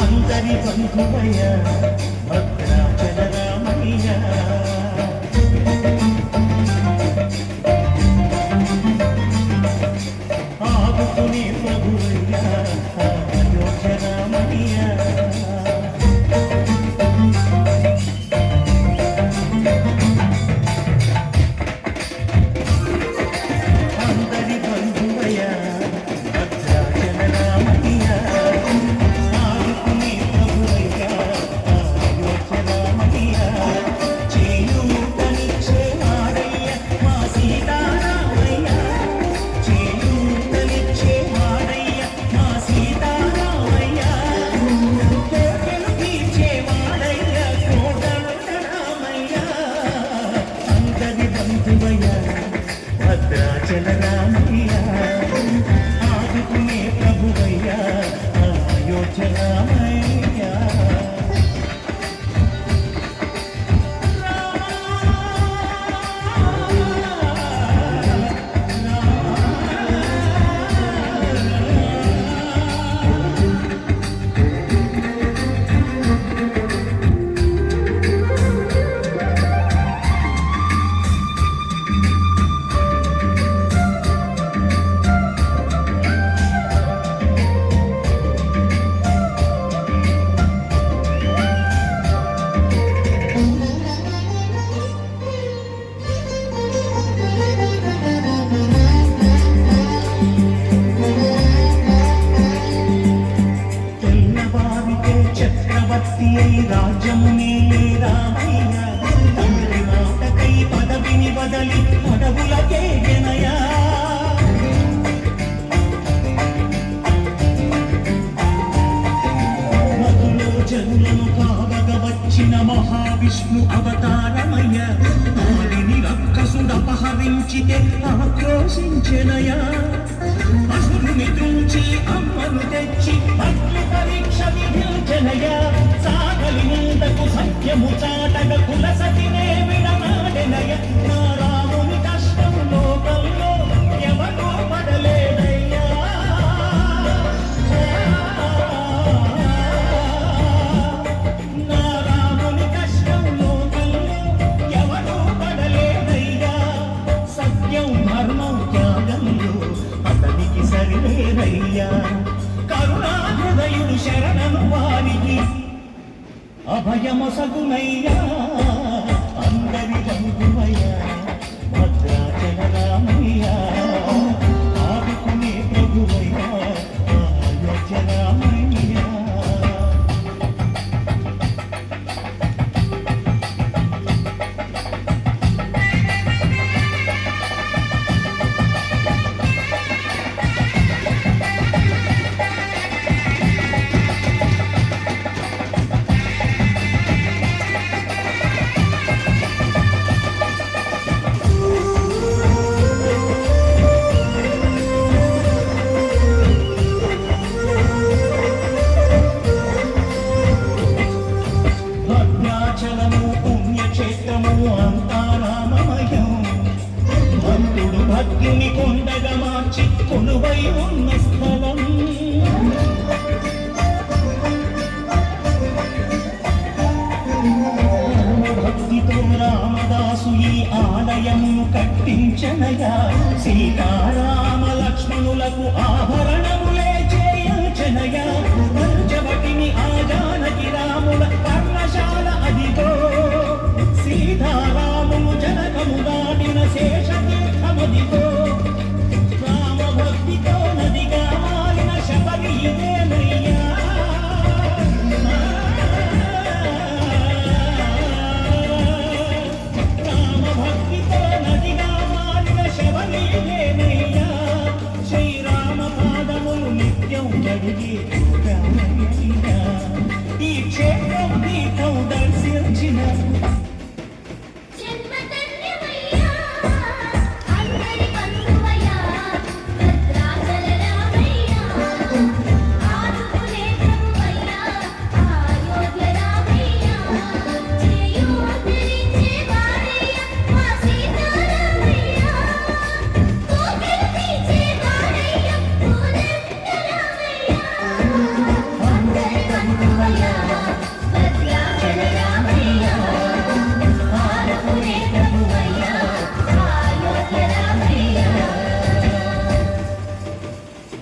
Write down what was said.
అందరి బంధువయ్యా i'll Your time. Mahavishnu అవతారమయ్య. ఆదిని రక్కసుడపహరించితే ఆక్రోశించెనయా అసురుని తుంచి అమ్మను తెచ్చి అగ్ని పరీక్ష విధించెనయా సాగలి ముందకు సత్యము చా శరణను వారికి అభయమసగునయ్యా అందరి బంధువయ్యా భద్రాచల రామయ్యా భక్తుని కొండగా మార్చి కొనువై ఉన్న స్థలం. భక్తితో రామదాసు ఈ ఆలయమును కట్టించనగా సీతారామ లక్ష్మణులకు ఆభరణములే be a.